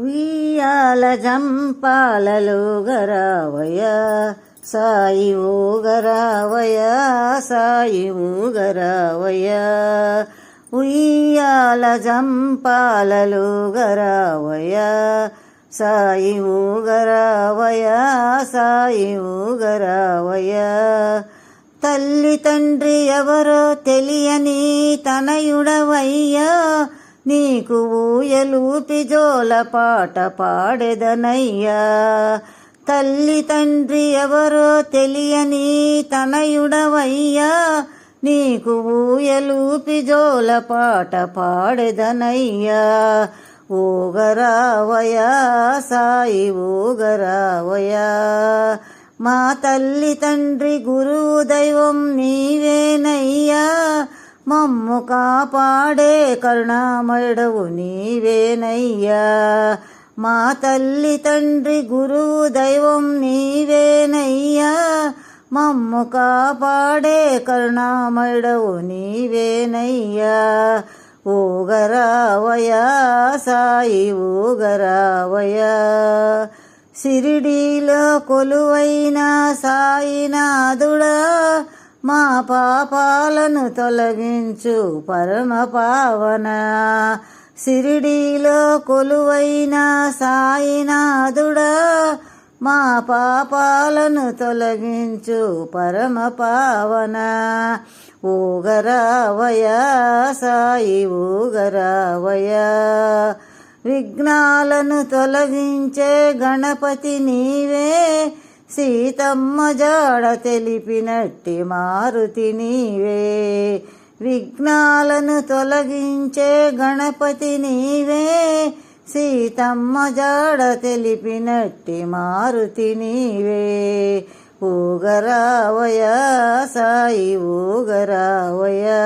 ఉయ్యాల జంపాలలోగరావయ సాయి ఊగరావయ సాయి ఊగరావయ ఉయ్యాల జంపాలలోగరావయ సాయి ఊగరావయ సాయి ఊగరావయ తల్లి తండ్రి ఎవరో తెలియని తనయుడవయ్యా నీకు ఊయలూపి జోల పాట పాడెదనయ్యా. తల్లి తండ్రి ఎవరో తెలియని తనయుడవయ్యా. నీకు ఊయలూపి జోల పాట పాడెదనయ్యా. ఊగరావయా సాయి ఊగరావయా మా తల్లి తండ్రి గురువు దైవం నీవేనయ్యా. మమ్ము కాపాడే కరుణామయుడవు నీవేనయ్యా. మా తల్లి తండ్రి గురువు దైవం నీవేనయ్యా. మమ్ము కాపాడే కరుణామయుడవు నీవేనయ్యా. ఊగరావయా సాయి ఊగరావయా సిరిడీలో కొలువైన సాయినాథుడా మా పాపాలను తొలగించు పరమ పావన. సిరిడీలో కొలువైన సాయినాథుడా మా పాపాలను తొలగించు పరమ పావన. ఊగరావయ సాయి ఊగరావయ విఘ్నాలను తొలగించే గణపతి నీవే సీతమ్మ జాడ తెలిపినట్టి మారుతి నీవే. విఘ్నాలను తొలగించే గణపతి నీవే. సీతమ్మ జాడ తెలిపినట్టి మారుతి నీవే. ఊగరావయా సాయి ఊగరావయా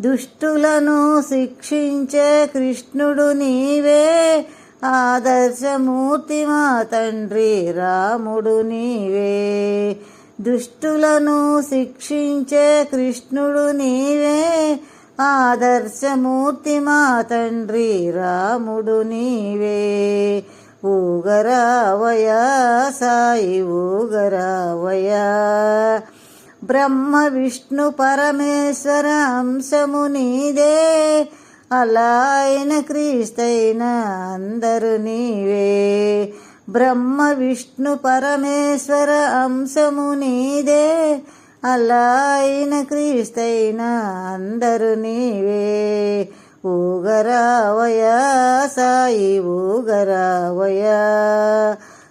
దుష్టులను శిక్షించే కృష్ణుడు నీవే. ఆదర్శమూర్తి మా తండ్రి రాముడు నీవే. దుష్టులను శిక్షించే కృష్ణుడు నీవే. ఆదర్శమూర్తి మా తండ్రి రాముడు నీవే. ఊగరావయా సాయి ఊగరావయా బ్రహ్మ విష్ణు పరమేశ్వర అంశము నీదే. అలా అయిన క్రీస్తైన అందరు నీవే. బ్రహ్మ విష్ణు పరమేశ్వర అంశము నీదే. అలా అయిన క్రీస్తైన అందరు నీవే. ఊగరావయా సాయి ఊగరావయా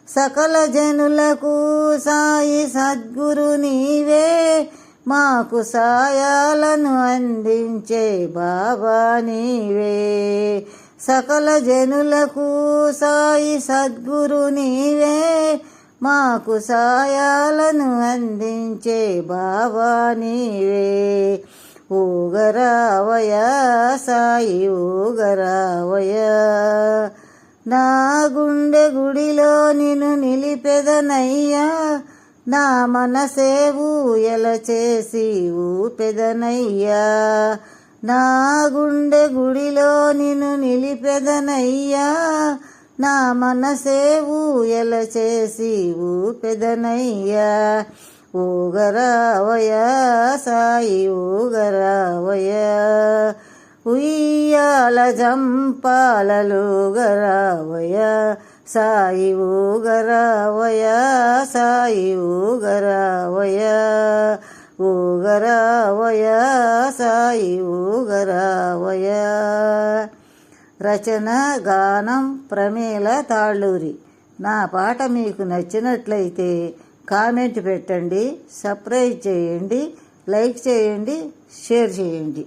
సకల జనులకు సాయి సద్గురు నీవే. మాకు సాయాలను అందించే బాబా నీవే. సకల జనులకు సాయి సద్గురు నీవే. మాకు సాయాలను అందించే బాబా నీవే. ఊగరావయ సాయి ఊగరావయ నా గుండె గుడిలో నిన్ను నిలిపెదనయ్యా. నా మనసే ఊయల చేసి ఊపెదనయ్యా. నా గుండె గుడిలో నిన్ను నిలిపెదనయ్యా. నా మనసే ఊయల చేసి ఊపెదనయ్యా. ఊగరావయా సాయి ఊగరావయా ఉయ్యాల జంపాలలు గరావయ సాయి ఊగరావయ సాయి ఊగరావయ ఊగరావయ సాయి ఊగరావయ రచన గానం ప్రమేల తాళ్ళూరి. నా పాట మీకు నచ్చినట్లయితే కామెంట్ పెట్టండి సబ్స్క్రైబ్ చేయండి లైక్ చేయండి షేర్ చేయండి.